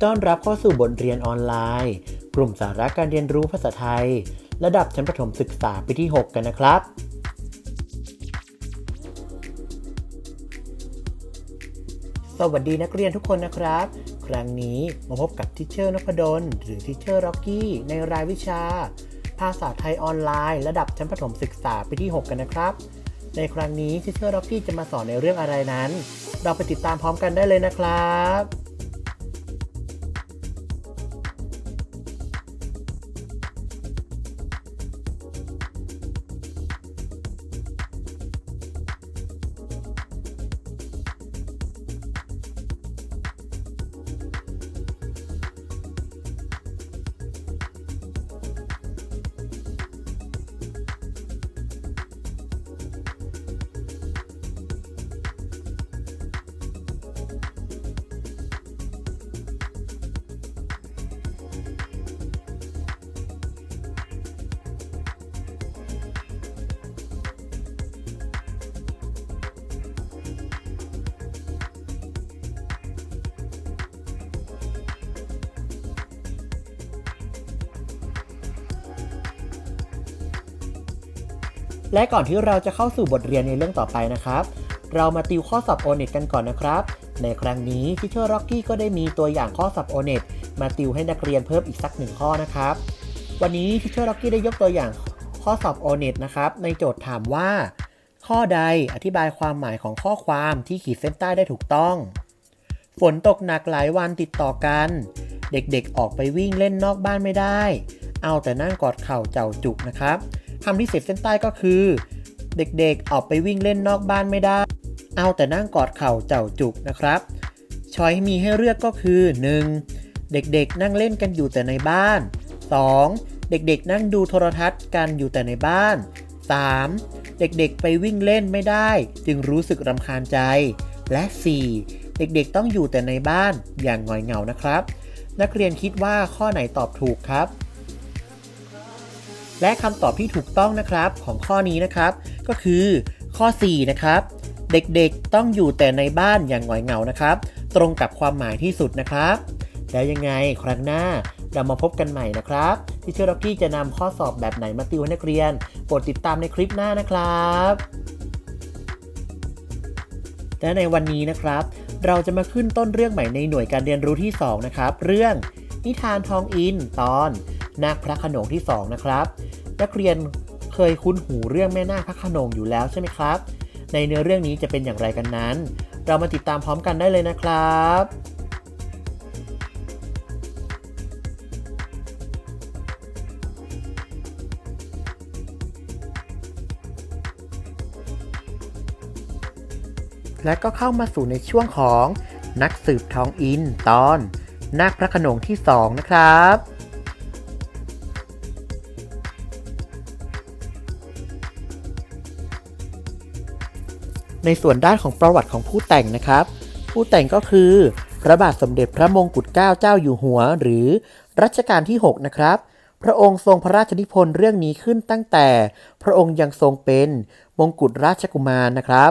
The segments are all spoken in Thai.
ีต้อนรับเข้าสู่บทเรียนออนไลน์ กลุ่มสาระการเรียนรู้ภาษาไทย ระดับชั้นประถมศึกษาปีที่ 6 กันนะครับ สวัสดีนักเรียนทุกคนนะครับ ครั้งนี้มาพบกับทิเชอร์นพดล หรือทิเชอร์ร็อกกี้ในรายวิชา ภาษาไทยออนไลน์ ระดับชั้นประถมศึกษาปีที่ 6 กันนะครับ ในครั้งนี้ทิเชอร์ร็อกกี้จะมาสอนในเรื่องอะไรนั้น เราไปติดตามพร้อมกันได้เลยนะครับ และก่อนที่เราจะเข้าสู่บทเรียนในเรื่องต่อไปนะครับ เรามาติวข้อสอบโอเน็ตกันก่อนนะครับ ในครั้งนี้ทิเชอร์ร็อกกี้ก็ได้มีตัวอย่างข้อสอบโอเน็ตมาติวให้นักเรียนเพิ่มอีกสักหนึ่งข้อนะครับ วันนี้ทิเชอร์ร็อกกี้ได้ยกตัวอย่างข้อสอบโอเน็ตนะครับ ในโจทย์ถามว่า ข้อใดอธิบายความหมายของข้อความที่ขีดเส้นใต้ได้ถูกต้อง ฝนตกหนักหลายวันติดต่อกัน เด็กๆออกไปวิ่งเล่นนอกบ้านไม่ได้ เอาแต่นั่งกอดเข่าเจ้าจุกนะครับ คำที่เสียบเส้นใต้ก็คือ เด็กๆออกไปวิ่งเล่นนอกบ้านไม่ได้ เอาแต่นั่งกอดเข่าเจ้าจุกนะครับช้อยมีให้เลือกก็คือ 1. เด็กๆ นั่งเล่นกันอยู่แต่ในบ้าน 2. เด็กๆ นั่งดูโทรทัศน์กันอยู่แต่ในบ้าน 3. เด็กๆ ไปวิ่งเล่นไม่ได้ จึงรู้สึกรำคาญใจ และ 4. เด็กๆ ต้องอยู่แต่ในบ้านอย่างหงอยเหงานะครับ นักเรียนคิดว่าข้อไหนตอบถูกครับ และคำตอบที่ถูกต้องนะครับของข้อนี้นะครับ ก็คือข้อ 4 นะครับ เด็กๆต้องอยู่แต่ในบ้านอย่างหงอยเหงานะครับ ตรงกับความหมายที่สุดนะครับ แล้วยังไงครั้งหน้าเรามาพบกันใหม่นะครับที่เชอร์ร็อกกี้จะนำข้อสอบแบบไหนมาติวให้นักเรียนโปรดติดตามในคลิปหน้านะครับและในวันนี้นะครับ เราจะมาขึ้นต้นเรื่องใหม่ในหน่วยการเรียนรู้ที่ 2 นะครับ เรื่องนิทานทองอินตอนนาคพระขนงที่ 2 นะครับ นักเรียนเคยคุ้นหูเรื่องแม่นาคพระโขนงอยู่แล้วใช่ไหมครับ ในเนื้อเรื่องนี้จะเป็นอย่างไรกันนั้น เรามาติดตามพร้อมกันได้เลยนะครับและก็เข้ามาสู่ในช่วงของนักสืบทองอินตอนนาคพระโขนงที่ 2 นะครับ ในส่วนด้านของประวัติของผู้แต่งนะครับ ผู้แต่งก็คือ พระบาทสมเด็จพระมงกุฎเกล้าเจ้าอยู่หัว หรือรัชกาลที่ 6 นะครับ พระองค์ทรงพระราชนิพนธ์เรื่องนี้ขึ้นตั้งแต่ พระองค์ยังทรงเป็นมงกุฎราชกุมารนะครับ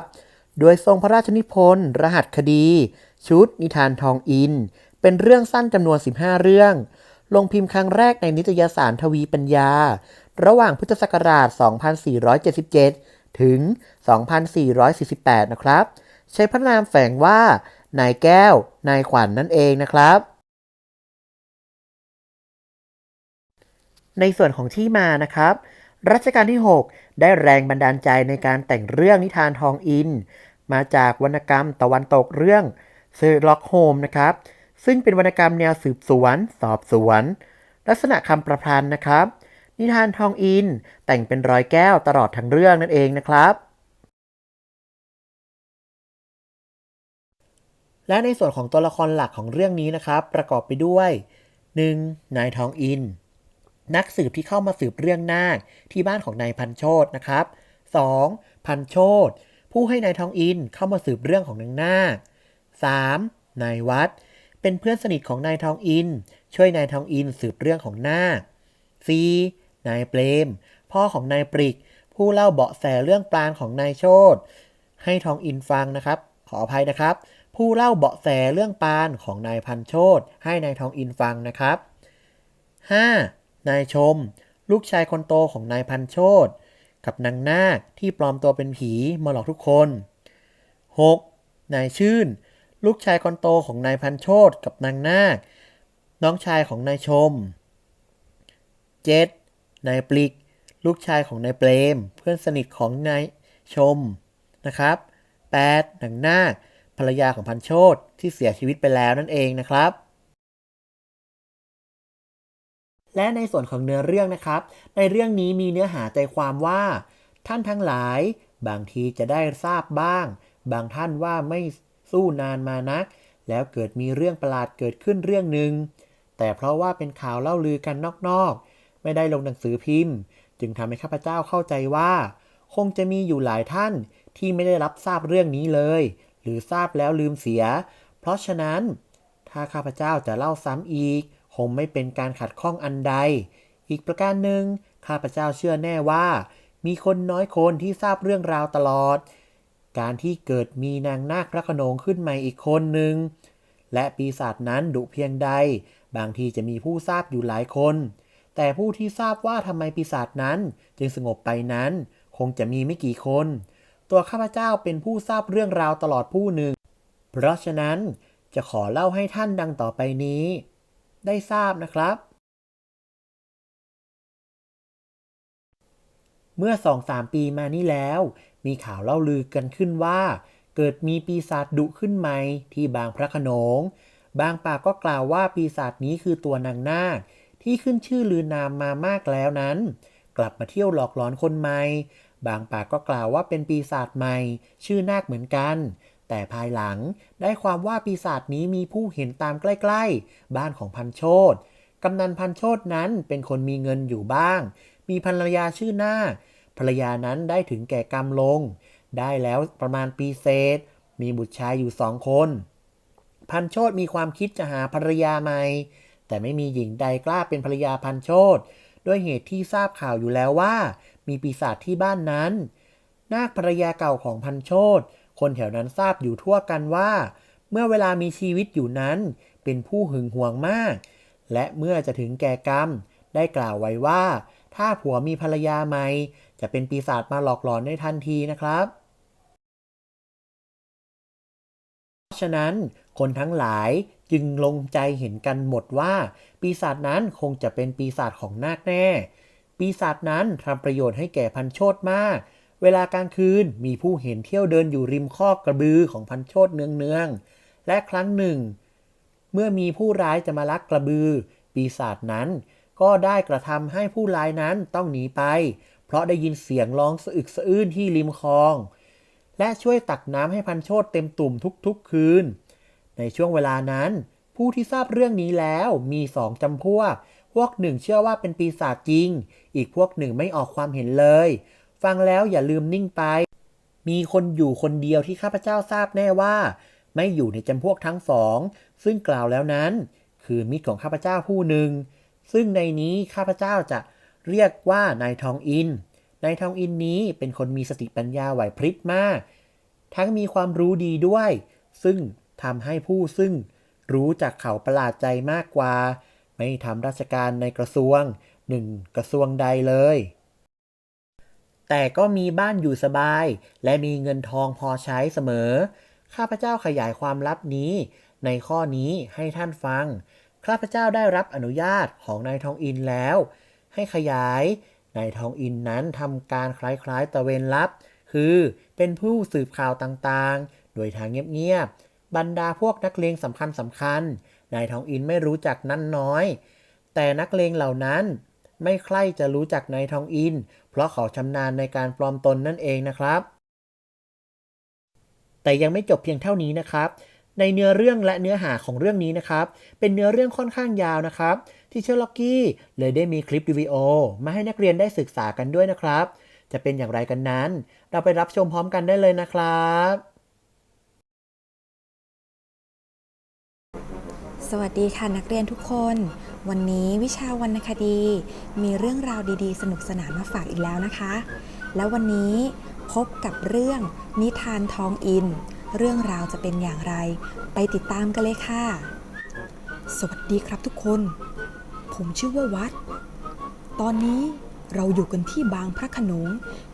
โดยทรงพระราชนิพนธ์ รหัสคดี ชุด นิทานทองอิน เป็นเรื่องสั้นจำนวน 15 เรื่อง ลงพิมพ์ครั้งแรกในนิตยสารทวีปัญญา ระหว่างพุทธศักราช 2477 ถึง 2448 นะครับ ใช้พระนามแฝงว่านายแก้ว นายขวัญนนั่นเองนะครับ ในส่วนของที่มานะครับ รัชกาลที่ 6 ได้แรงบันดาลใจในการแต่งเรื่องนิทานทองอิน มาจากวรรณกรรมตะวันตกเรื่องเซอร์ล็อกโฮมนะครับ ซึ่งเป็นวรรณกรรมแนวสืบสวน สอบสวน ลักษณะคำประพันธ์นะครับ นิทานทองอิน แต่งเป็นรอยแก้วตลอดทั้งเรื่องนั่นเองนะครับ และในส่วนของตัวละครหลักของเรื่องนี้นะครับ ประกอบไปด้วย 1. นายทองอิน นักสืบที่เข้ามาสืบเรื่องนาคที่บ้านของนายพันโชตนะครับ 2. พันโชตผู้ให้นายทองอินเข้ามาสืบเรื่องของนางนาค 3. นายวัด เป็นเพื่อนสนิทของนายทองอิน ช่วยนายทองอินสืบเรื่องของนาค 4. นายเปรม พ่อของนายปริก ผู้เล่าเบาะแสเรื่องปลานของนายโชตให้ทองอินฟังนะครับ ขออภัยนะครับ ผู้เล่าเบาะแสเรื่องปานของนายพันโชตให้นายทองอินฟังนะครับ 5. นายชม ลูกชายคนโตของนายพันโชตกับนางนาคที่ปลอมตัวเป็นผีมาหลอกทุกคน 6. นายชื่น ลูกชายคนโตของนายพันโชตกับนางนาค น้องชายของนายชม 7. นายปลิก ลูกชายของนายเปรม เพื่อนสนิทของนายชมนะครับ 8. นางนาคภรรยาของพันโชตที่เสียชีวิตไปแล้วนั่นเองนะครับ และในส่วนของเนื้อเรื่องนะครับ ในเรื่องนี้มีเนื้อหาใจความว่า ท่านทั้งหลาย บางทีจะได้ทราบบ้าง บางท่านว่าไม่สู้นานมานัก แล้วเกิดมีเรื่องประหลาดเกิดขึ้นเรื่องหนึ่งแต่เพราะว่าเป็นข่าวเล่าลือกันนอกๆ ไม่ได้ลงหนังสือพิมพ์ จึงทำให้ข้าพเจ้าเข้าใจว่า คงจะมีอยู่หลายท่านที่ไม่ได้รับทราบเรื่องนี้เลย หรือทราบแล้วลืมเสีย เพราะฉะนั้น ถ้าข้าพเจ้าจะเล่าซ้ำอีก คงไม่เป็นการขัดข้องอันใด อีกประการหนึ่งข้าพเจ้าเชื่อแน่ว่า มีคนน้อยคนที่ทราบเรื่องราวตลอด การที่เกิดมีนางนาคพระโขนงขึ้นม่อีกคนหนึ่งและปีศาจนั้นดุเพียงใด บางทีจะมีผู้ทราบอยู่หลายคน แต่ผู้ที่ทราบว่าทำไมปีศาจนั้นจึงสงบไปนั้น คงจะมีไม่กี่คน ตัวข้าพเจ้าเป็นผู้ทราบเรื่องราวตลอดผู้หนึ่ง เพราะฉะนั้นจะขอเล่าให้ท่านดังต่อไปนี้ ได้ทราบนะครับ เมื่อสองสามปีมานี้แล้ว มีข่าวเล่าลือกันขึ้นว่า เกิดมีปีศาจดุขึ้นใหม่ที่บางพระขนง บางปากก็กล่าวว่าปีศาจนี้คือตัวนางนาค ที่ขึ้นชื่อลือนามมามากแล้วนั้น กลับมาเที่ยวหลอกหลอนคนใหม่ บางปากก็กล่าวว่าเป็นปีศาจใหม่ ชื่อนาคเหมือนกัน แต่ภายหลังได้ความว่าปีศาจนี้มีผู้เห็นตามใกล้ๆ บ้านของพันโชตกำนันพันโชตนั้นเป็นคนมีเงินอยู่บ้าง มีภรรยาชื่อนาคภรรยานั้นได้ถึงแก่กรรมลง ได้แล้วประมาณปีเศษ มีบุตรชายอยู่สองคน พันโชตมีความคิดจะหาภรรยาใหม่ แต่ไม่มีหญิงใดกล้าเป็นภรรยาพันโชตด้วยเหตุที่ทราบข่าวอยู่แล้วว่า มีปีศาจที่บ้านนั้น นาคภรรยาเก่าของพันโชตคนแถวนั้นทราบอยู่ทั่วกันว่า เมื่อเวลามีชีวิตอยู่นั้น เป็นผู้หึงหวงมาก และเมื่อจะถึงแก่กรรม ได้กล่าวไว้ว่า ถ้าผัวมีภรรยาใหม่จะเป็นปีศาจมาหลอกหลอนในทันทีนะครับเพราะฉะนั้นคนทั้งหลาย จึงลงใจเห็นกันหมดว่า ปีศาจนั้นคงจะเป็นปีศาจของนาคแน่ ปีศาจนั้นทำประโยชน์ให้แก่พันโชตมาก เวลากลางคืนมีผู้เห็นเที่ยวเดินอยู่ริมคอกกระบือของพันโชตเนืองๆ และครั้งหนึ่ง เมื่อมีผู้ร้ายจะมาลักกระบือ ปีศาจนั้นก็ได้กระทำให้ผู้ร้ายนั้นต้องหนีไป เพราะได้ยินเสียงร้องสะอึกสะอื้นที่ริมคลอง และช่วยตักน้ำให้พันโชตเต็มตุ่มทุกๆคืน ในช่วงเวลานั้น ผู้ที่ทราบเรื่องนี้แล้วมีสองจำพวก พวกหนึ่งเชื่อว่าเป็นปีศาจจริง อีกพวกหนึ่งไม่ออกความเห็นเลย ฟังแล้วอย่าลืมนิ่งไป มีคนอยู่คนเดียวที่ข้าพเจ้าทราบแน่ว่า ไม่อยู่ในจำพวกทั้งสอง ซึ่งกล่าวแล้วนั้น คือมิตรของข้าพเจ้าผู้หนึ่ง ซึ่งในนี้ข้าพเจ้าจะเรียกว่านายทองอิน นายทองอินนี้เป็นคนมีสติปัญญาไหวพริบมาก ทั้งมีความรู้ดีด้วย ซึ่ง ทำให้ผู้ซึ่งรู้จักเขาประหลาดใจมากกว่า ไม่ทำราชการในกระทรวงหนึ่งกระทรวงใดเลย แต่ก็มีบ้านอยู่สบาย และมีเงินทองพอใช้เสมอ ข้าพเจ้าขยายความลับนี้ ในข้อนี้ให้ท่านฟัง ข้าพเจ้าได้รับอนุญาตของนายทองอินแล้ว ให้ขยาย นายทองอินนั้นทำการคล้ายๆตะเวนลับ คือเป็นผู้สืบข่าวต่างๆ โดยทางเงียบๆ บรรดาพวกนักเลงสำคัญสำคัญๆนายทองอินไม่รู้จักนั้นน้อย แต่นักเลงเหล่านั้น ไม่ใคร่จะรู้จักนายทองอิน เพราะเขาชำนาญในการปลอมตนนั่นเองนะครับ แต่ยังไม่จบเพียงเท่านี้นะครับ ในเนื้อเรื่องและเนื้อหาของเรื่องนี้นะครับ เป็นเนื้อเรื่องค่อนข้างยาวนะครับ ที่เชอร์ล็อกกี้เลยได้มีคลิปวิดีโอมาให้นักเรียนได้ศึกษากันด้วยนะครับ จะเป็นอย่างไรกันนั้น เราไปรับชมพร้อมกันได้เลยนะครับ สวัสดีค่ะนักเรียนทุกคน วันนี้วิชาวรรณคดี มีเรื่องราวดีๆ สนุกสนานมาฝากอีกแล้วนะคะ แล้ววันนี้พบกับเรื่องนิทานทองอิน เรื่องราวจะเป็นอย่างไร ไปติดตามกันเลยค่ะ สวัสดีครับทุกคน ผมชื่อว่าวัด ตอนนี้เราอยู่กันที่บางพระขนง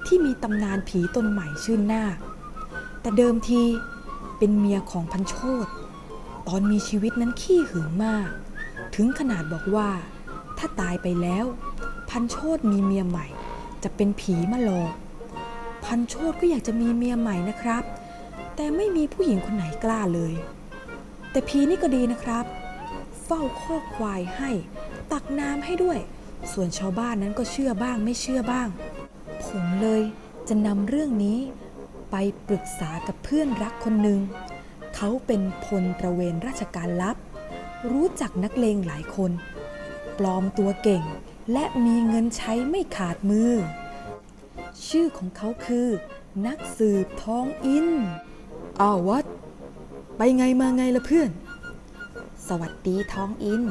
ที่มีตำนานผีตนใหม่ชื่อนาแต่เดิมทีเป็นเมียของพันโชต ตอนมีชีวิตนั้นขี้หึงมาก ถึงขนาดบอกว่า ถ้าตายไปแล้ว พันโชตมีเมียใหม่ จะเป็นผีมาหลอกพันโชตก็อยากจะมีเมียใหม่นะครับ แต่ไม่มีผู้หญิงคนไหนกล้าเลย แต่ผีนี่ก็ดีนะครับ เฝ้าข้อควายให้ ตักน้ำให้ด้วย ส่วนชาวบ้านนั้นก็เชื่อบ้างไม่เชื่อบ้าง ผมเลยจะนำเรื่องนี้ไปปรึกษากับเพื่อนรักคนหนึ่ง เขาเป็นพลตระเวนราชการลับ รู้จักนักเลงหลายคน ปลอมตัวเก่งและมีเงินใช้ไม่ขาดมือ ชื่อของเขาคือ นักสืบทองอินอ้าววัด ไปไงมาไงละเพื่อน สวัสดีทองอิน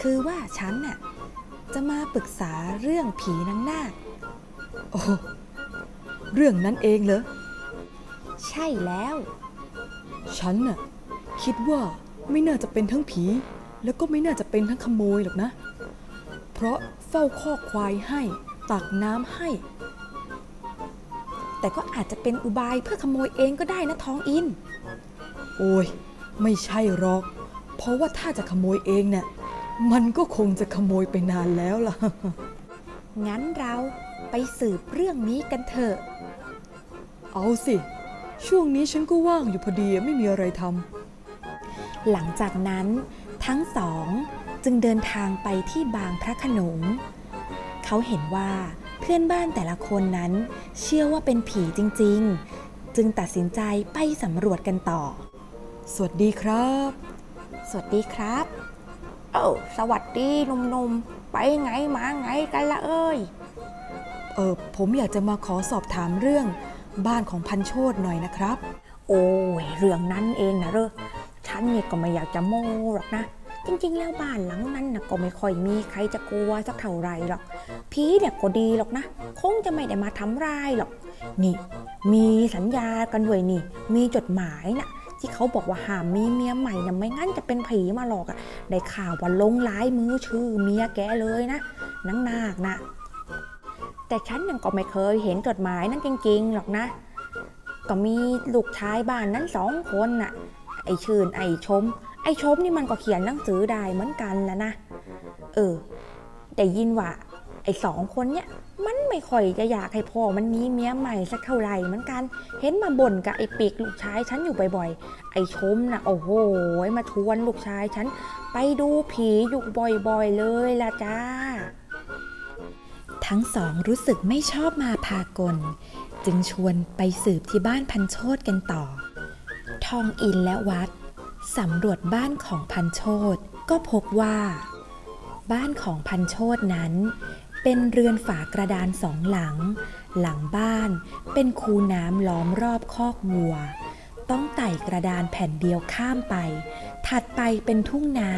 คือว่าฉันน่ะจะมาปรึกษาเรื่องผีนางนาคโอ้เรื่องนั้นเองเหรอ ใช่แล้ว ฉันน่ะคิดว่าไม่น่าจะเป็นทั้งผี แล้วก็ไม่น่าจะเป็นทั้งขโมยหรอกนะ เพราะเฝ้าข้อกควายให้ตักน้ำให้ แต่ก็อาจจะเป็นอุบายเพื่อขโมยเองก็ได้นะทองอิน โอ้ย ไม่ใช่หรอก เพราะว่าถ้าจะขโมยเองเนี่ยมันก็คงจะขโมยไปนานแล้วล่ะ งั้นเราไปสืบเรื่องนี้กันเถอะ เอาสิ ช่วงนี้ฉันก็ว่างอยู่พอดีไม่มีอะไรทำหลังจากนั้นทั้งสองจึงเดินทางไปที่บางพระโขนง เขาเห็นว่าเพื่อนบ้านแต่ละคนนั้น เชื่อว่าเป็นผีจริง ๆ จึงตัดสินใจไปสำรวจกันต่อ สวัสดีครับ สวัสดีครับ เอ้าสวัสดีหนุ่มๆ ไปไงมาไงกันละเอ้ย เออผมอยากจะมาขอสอบถามเรื่อง บ้านของพันโชดหน่อยนะครับ โอ้ยเรื่องนั้นเองนะเรอฉันเนี่ยก็ไม่อยากจะโม้หรอกนะ จริงๆ แล้วบ้านหลังนั้นนะก็ไม่ค่อยมีใครจะกลัวสักเท่าไรหรอกผีเนี่ยก็ดีหรอกนะ คงจะไม่ได้มาทำร้ายหรอก นี่ มีสัญญากันด้วยนี่ มีจดหมายนะ่ะที่เขาบอกว่าห้ามมีเมียใหม่นะไม่งั้นจะเป็นผีมาหลอกอะ่ะ ได้ข่าวว่าลงลายมือชื่อเมียแกเลยนะนางนาคนะ แต่ฉันยังก็ไม่เคยเห็นจดหมายนั้นจริง ๆ หรอกนะ ก็มีลูกชายบ้านนั้นสองคนน่ะ ไอชื่นไอชม ไอชมนี่มันก็เขียนหนังสือได้เหมือนกันแหล้วนะ เออ แต่ยินว่าไอสองคนเนี้ยมันไม่ค่อยจะอยากให้พ่อมันมีเมียใหม่สักเท่าไหร่เหมือนกัน เห็นมาบ่นกับไอปีกลูกชายฉันอยู่บ่อยๆ ไอชมนะโอ้โหมาทวนลูกชายฉัน ไปดูผีอยู่บ่อยๆเลยล่ะจ้า ทั้งสองรู้สึกไม่ชอบมาพากล จึงชวนไปสืบที่บ้านพันโชตกันต่อ ทองอินและวัดสำรวจบ้านของพันโชตก็พบว่า บ้านของพันโชตนั้น เป็นเรือนฝากระดานสองหลัง หลังบ้านเป็นคูน้ำล้อมรอบคอกวัว ต้องไต่กระดานแผ่นเดียวข้ามไป ถัดไปเป็นทุ่งนา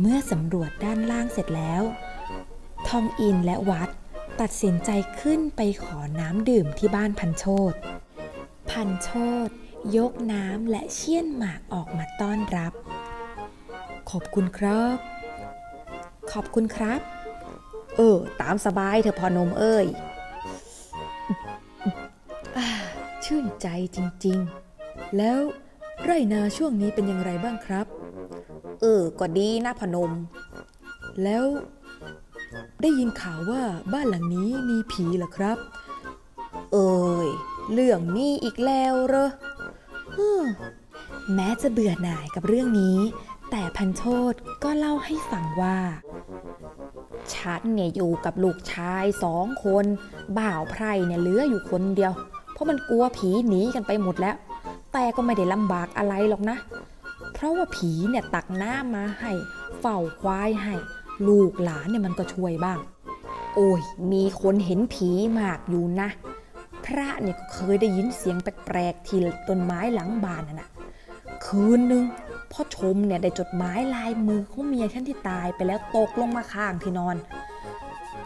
เมื่อสำรวจด้านล่างเสร็จแล้ว ทองอินและวัดตัดสินใจขึ้นไปขอน้ำดื่มที่บ้านพันโชตพันโชตยกน้ำและเชี่ยนหมากออกมาต้อนรับ ขอบคุณครับ ขอบคุณครับ เออ ตามสบายเถอะพอนมเอ้ยอชื่นใจจริงๆ แล้วไรนาช่วงนี้เป็นอย่างไรบ้างครับ เออ ก็ดีนะพอนม แล้ว ได้ยินข่าวว่าบ้านหลังนี้มีผีเหรอครับ เอ้ยเรื่องนี้อีกแล้วเหรอฮึ่มแม้จะเบื่อหน่ายกับเรื่องนี้ แต่พันโชตก็เล่าให้ฟังว่า ฉันเนี่ยอยู่กับลูกชายสองคน บ่าวไพรเนี่ยเหลืออยู่คนเดียว เพราะมันกลัวผีหนีกันไปหมดแล้ว แต่ก็ไม่ได้ลำบากอะไรหรอกนะ เพราะว่าผีเนี่ยตักน้ำมาให้ เฝ้าควายให้ ลูกหลานเนี่ยมันก็ช่วยบ้าง โอ้ย มีคนเห็นผีมากอยู่นะ พระเนี่ยก็เคยได้ยินเสียงแปลกๆ ที่ต้นไม้หลังบ้านน่ะนะคืนหนึ่งพ่อชมเนี่ยได้จดหมายลายมือของเมียฉันที่ตายไปแล้วตกลงมาข้างที่นอน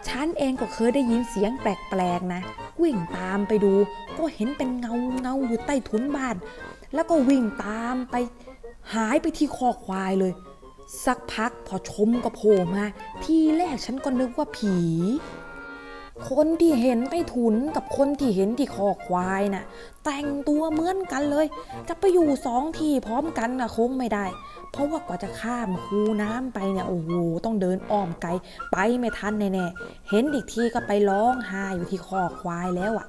ฉันเองก็เคยได้ยินเสียงแปลกๆนะ วิ่งตามไปดู ก็เห็นเป็นเงาเงาอยู่ใต้ถุนบ้าน แล้วก็วิ่งตามไปหายไปที่คอควายเลย สักพักพอชมก็โผล่มา ทีแรกฉันก็นึกว่าผี คนที่เห็นใต้ถุนกับคนที่เห็นที่คอควายน่ะ แต่งตัวเหมือนกันเลย จะไปอยู่สองที่พร้อมกันน่ะคงไม่ได้ เพราะว่ากว่าจะข้ามคูน้ำไปเนี่ยโอ้โหต้องเดินอ้อมไกล ไปไม่ทันแน่ๆเห็นอีกทีก็ไปร้องไห้อยู่ที่คอควายแล้วอะ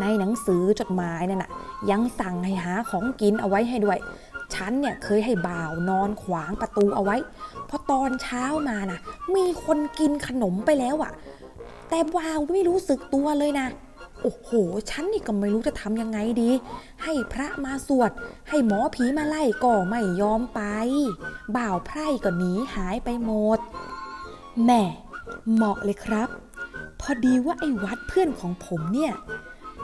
ในหนังสือจดหมายนั่นน่ะยังสั่งให้หาของกินเอาไว้ให้ด้วย ฉันเนี่ยเคยให้บ่าวนอนขวางประตูเอาไว้ พอตอนเช้ามาน่ะมีคนกินขนมไปแล้วอะแต่บ่าวไม่รู้สึกตัวเลยนะ โอ้โห ฉันนี่ก็ไม่รู้จะทำยังไงดี ให้พระมาสวด ให้หมอผีมาไล่ก็ไม่ยอมไป บ่าวไพร่ก็หนีหายไปหมดแหม่เหมาะเลยครับ พอดีว่าไอ้วัดเพื่อนของผมเนี่ย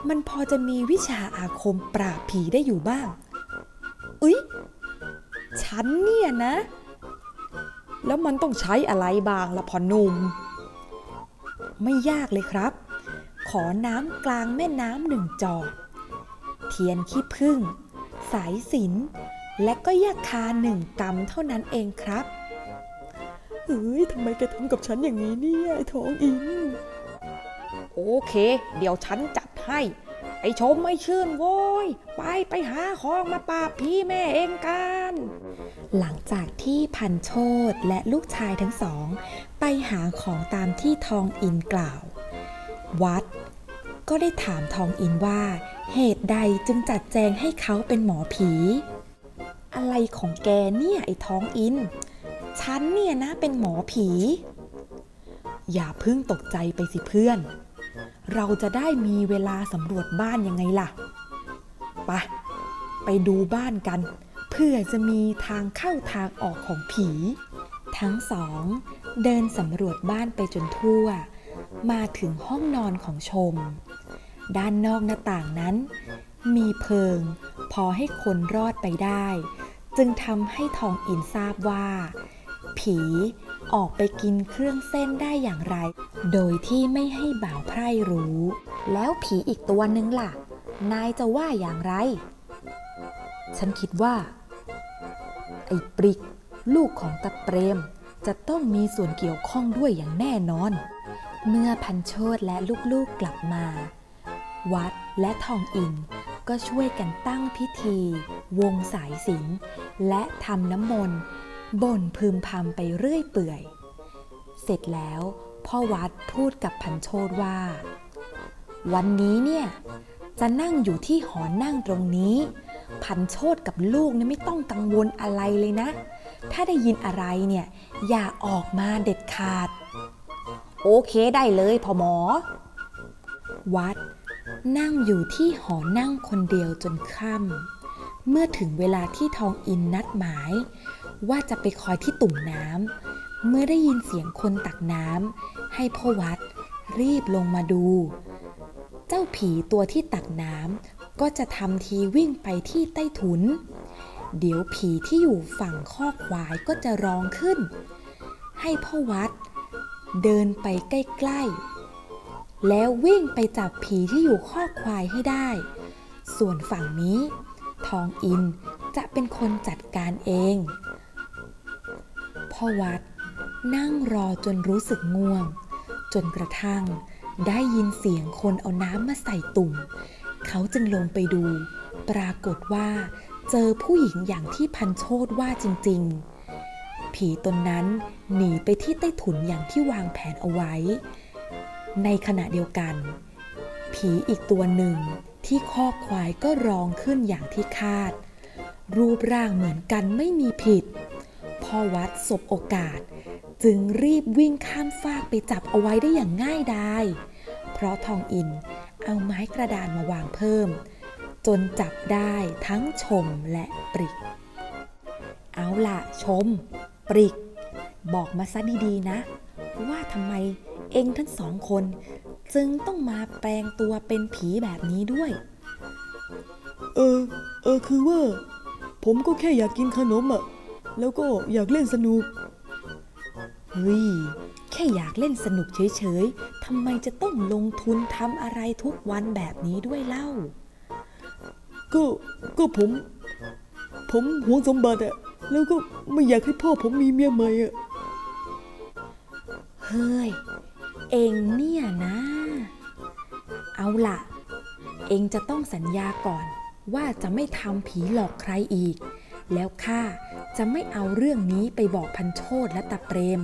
มันพอจะมีวิชาอาคมปราบผีได้อยู่บ้าง อุ๊ยฉันเนี่ยนะ แล้วมันต้องใช้อะไรบ้างละพอนุ่ม ไม่ยากเลยครับ ขอน้ำกลางแม่น้ำหนึ่งจอกเทียนขี้ผึ้งสายสินและก็ยาคาหนึ่งกำเท่านั้นเองครับเอ้ยทำไมแกทำกับฉันอย่างนี้เนี่ยไอ้ทองอินโอเค เดี๋ยวฉันจัดให้ ไอชมไม่ชื่นโว้ย ไปไปหาของมาปราบพี่แม่เองกัน หลังจากที่พันโชตและลูกชายทั้งสอง ไปหาของตามที่ทองอินกล่าว วัด ก็ได้ถามทองอินว่า เหตุใดจึงจัดแจงให้เขาเป็นหมอผี อะไรของแกเนี่ยไอ้ทองอิน ฉันเนี่ยนะเป็นหมอผี อย่าเพิ่งตกใจไปสิเพื่อน เราจะได้มีเวลาสำรวจบ้านยังไงล่ะไปะไปดูบ้านกัน เพื่อจะมีทางเข้าทางออกของผี ทั้งสอง เดินสำรวจบ้านไปจนทั่ว มาถึงห้องนอนของชม ด้านนอกหน้าต่างนั้น มีเพิง พอให้คนรอดไปได้ จึงทำให้ทองอินทราบว่า ผี ออกไปกินเครื่องเส้นได้อย่างไร โดยที่ไม่ให้บ่าวไพร่รู้ แล้วผีอีกตัวนึงล่ะ นายจะว่าอย่างไร ฉันคิดว่า ไอ้ปริก ลูกของตะเปรม จะต้องมีส่วนเกี่ยวข้องด้วยอย่างแน่นอน เมื่อพันโชตและลูกๆกลับมา วัดและทองอินก็ช่วยกันตั้งพิธี วงสายสิญจนและทำน้ำมนต์ บ่นพึมพำไปเรื่อยเปื่อย เสร็จแล้วพ่อวัดพูดกับพันโชตว่า วันนี้เนี่ยจะนั่งอยู่ที่หอนั่งตรงนี้ พันโชตกับลูกเนี่ยไม่ต้องกังวลอะไรเลยนะ ถ้าได้ยินอะไรเนี่ยอย่าออกมาเด็ดขาด โอเคได้เลยพ่อหมอ วัดนั่งอยู่ที่หอนั่งคนเดียวจนค่ำเมื่อถึงเวลาที่ทองอินนัดหมาย ว่าจะไปคอยที่ตุ่มน้ำเมื่อได้ยินเสียงคนตักน้ำให้พ่อวัดรีบลงมาดู เจ้าผีตัวที่ตักน้ำก็จะทำทีวิ่งไปที่ใต้ถุน เดี๋ยวผีที่อยู่ฝั่งคอกควายก็จะร้องขึ้น ให้พ่อวัด เดินไปใกล้ๆ แล้ววิ่งไปจับผีที่อยู่คอกควายให้ได้ ส่วนฝั่งนี้ ทองอินจะเป็นคนจัดการเอง พ่อวัด นั่งรอจนรู้สึกง่วง จนกระทั่งได้ยินเสียงคนเอาน้ำมาใส่ตุ่ม เขาจึงลงไปดู ปรากฏว่าเจอผู้หญิงอย่างที่พันโชดว่าจริง ๆ ผีตนนั้นหนีไปที่ใต้ถุนอย่างที่วางแผนเอาไว้ ในขณะเดียวกัน ผีอีกตัวหนึ่งที่คอกควายก็ร้องขึ้นอย่างที่คาด รูปร่างเหมือนกันไม่มีผิด พ่อวัดสบโอกาส จึงรีบวิ่งข้ามฟากไปจับเอาไว้ได้อย่างง่ายดาย เพราะทองอินเอาไม้กระดานมาวางเพิ่ม จนจับได้ทั้งชมและปริก เอาล่ะชม ปริก บอกมาซะดีๆนะ ว่าทำไมเองทั้งสองคน จึงต้องมาแปลงตัวเป็นผีแบบนี้ด้วย เออ เออคือว่า ผมก็แค่อยากกินขนมอะ แล้วก็อยากเล่นสนุกเฮ้ยแค่อยากเล่นสนุกเฉยๆทำไมจะต้องลงทุนทำอะไรทุกวันแบบนี้ด้วยเล่า ก็ก็ผม ผมหวงสมบัติอะแล้วก็ไม่อยากให้พ่อผมมีเมียใหม่อะเฮ้ย เองเนี่ยนะ เอาล่ะ เองจะต้องสัญญาก่อนว่าจะไม่ทำผีหลอกใครอีก แล้วข้า จะไม่เอาเรื่องนี้ไปบอกพันโชตและตาเปรม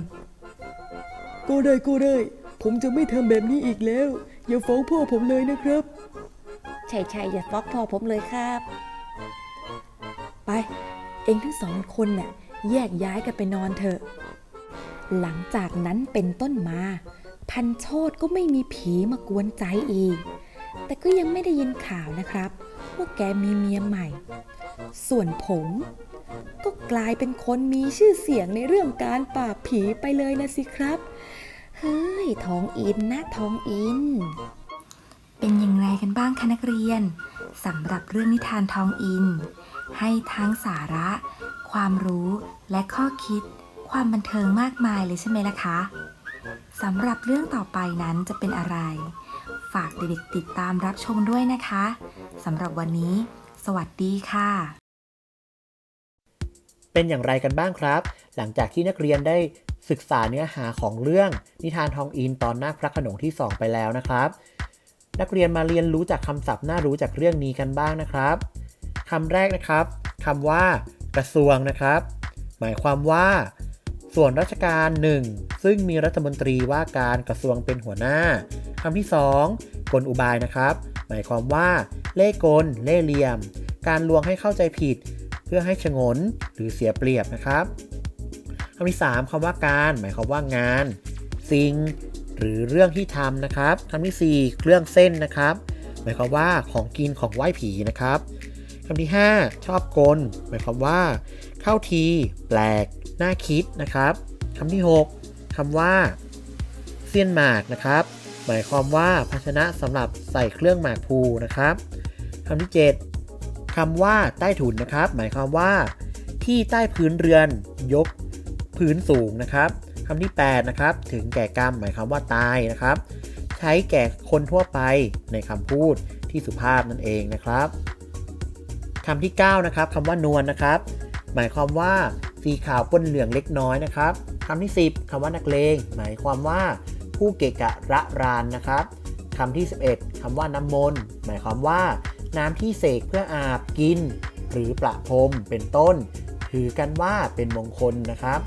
ก็ได้ก็ได้ ผมจะไม่ทำแบบนี้อีกแล้ว อย่าฟ้องพ่อผมเลยนะครับ ใช่ใช่อย่าฟอกพอผมเลยครับ ไป เองทั้งสองคนน่ะแยกย้ายกันไปนอนเถอะ หลังจากนั้นเป็นต้นมา พันโชตก็ไม่มีผีมากวนใจอีก แต่ก็ยังไม่ได้ยินข่าวนะครับ ว่าแกมีเมียใหม่ ส่วนผม ก็กลายเป็นคนมีชื่อเสียงในเรื่องการปราบผีไปเลยนะสิครับ เฮ้ยทองอินนะทองอิน เป็นอย่างไรกันบ้างคะนักเรียนสำหรับเรื่องนิทานทองอิน ให้ทั้งสาระ ความรู้และข้อคิด ความบันเทิงมากมายเลยใช่ไหมล่ะคะสำหรับเรื่องต่อไปนั้นจะเป็นอะไร ฝากเด็กๆติดตามรับชมด้วยนะคะสำหรับวันนี้ สวัสดีค่ะ เป็นอย่างไรกันบ้างครับ หลังจากที่นักเรียนได้ศึกษาเนื้อหาของเรื่องนิทานทองอินตอนนาคพระขนงที่ 2 ไปแล้วนะครับ นักเรียนมาเรียนรู้จากคำศัพท์น่ารู้จากเรื่องนี้กันบ้างนะครับคำแรกนะครับคำว่ากระทรวงนะครับ หมายความว่า ส่วนราชการหนึ่งซึ่งมีรัฐมนตรีว่าการกระทรวงเป็นหัวหน้าคำที่สองกลอุบายนะครับ หมายความว่า เล่กล เล่เหลี่ยม การลวงให้เข้าใจผิด เพื่อให้ชงนหรือเสียเปรียบนะครับคำที่ 3คำว่าการ หมายความว่างาน สิ่ง หรือเรื่องที่ทำนะครับคำที่ 4 เครื่องเส้นนะครับ หมายความว่าของกินของไหว้ผีนะครับคำที่ 5 ชอบกล หมายความว่า เข้าที แปลก น่าคิดนะครับคำที่ 6คำว่าเสี้ยนหมากนะครับ หมายความว่าภาชนะสำหรับใส่เครื่องหมากภูนะครับคำที่ 7 คำว่าใต้ถุนนะครับ หมายความว่า ที่ใต้พื้นเรือนยกพื้นสูงนะครับคำที่8นะครับถึงแก่กรรมหมายความว่าตายนะครับ ใช้แก่คนทั่วไปในคำพูดที่สุภาพนั่นเองนะครับคำที่9นะครับคำว่านวลนะครับ หมายความว่าสีขาวปนเหลืองเล็กน้อยนะครับคำที่ 10คำว่านักเลง หมายความว่าผู้เกะกะระรานนะครับคำที่ 11คำว่าน้ำมนต์หมายความว่า น้ำที่เสกเพื่ออาบกิน หรือประพรมเป็นต้น ถือกันว่าเป็นมงคลนะครับ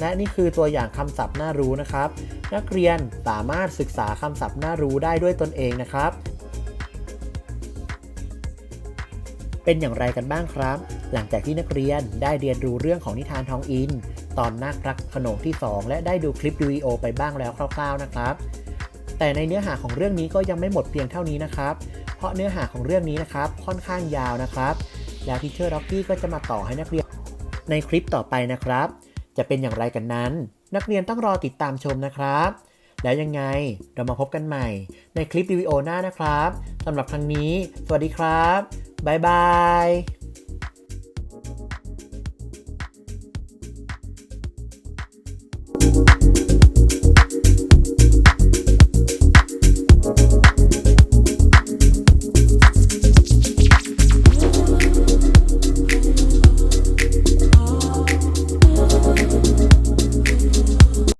และนี่คือตัวอย่างคำศัพท์น่ารู้นะครับ นักเรียนสามารถศึกษาคำศัพท์น่ารู้ได้ด้วยตนเองนะครับ เป็นอย่างไรกันบ้างครับ หลังจากที่นักเรียนได้เรียนรู้เรื่องของนิทานทองอิน ตอนนาคพระขนงที่ 2 และได้ดูคลิปวิดีโอไปบ้างแล้วคร่าว ๆนะครับ แต่ในเนื้อหาของเรื่องนี้ก็ยังไม่หมดเพียงเท่านี้นะครับ เพราะเนื้อหาของเรื่องนี้นะครับค่อนข้างยาวนะครับ แล้วทีเชอร์ร็อกกี้ก็จะมาต่อให้นักเรียนในคลิปต่อไปนะครับ จะเป็นอย่างไรกันนั้น นักเรียนต้องรอติดตามชมนะครับ แล้วยังไงเรามาพบกันใหม่ ในคลิปวิดีโอหน้านะครับสำหรับครั้งนี้ สวัสดีครับบ๊ายบาย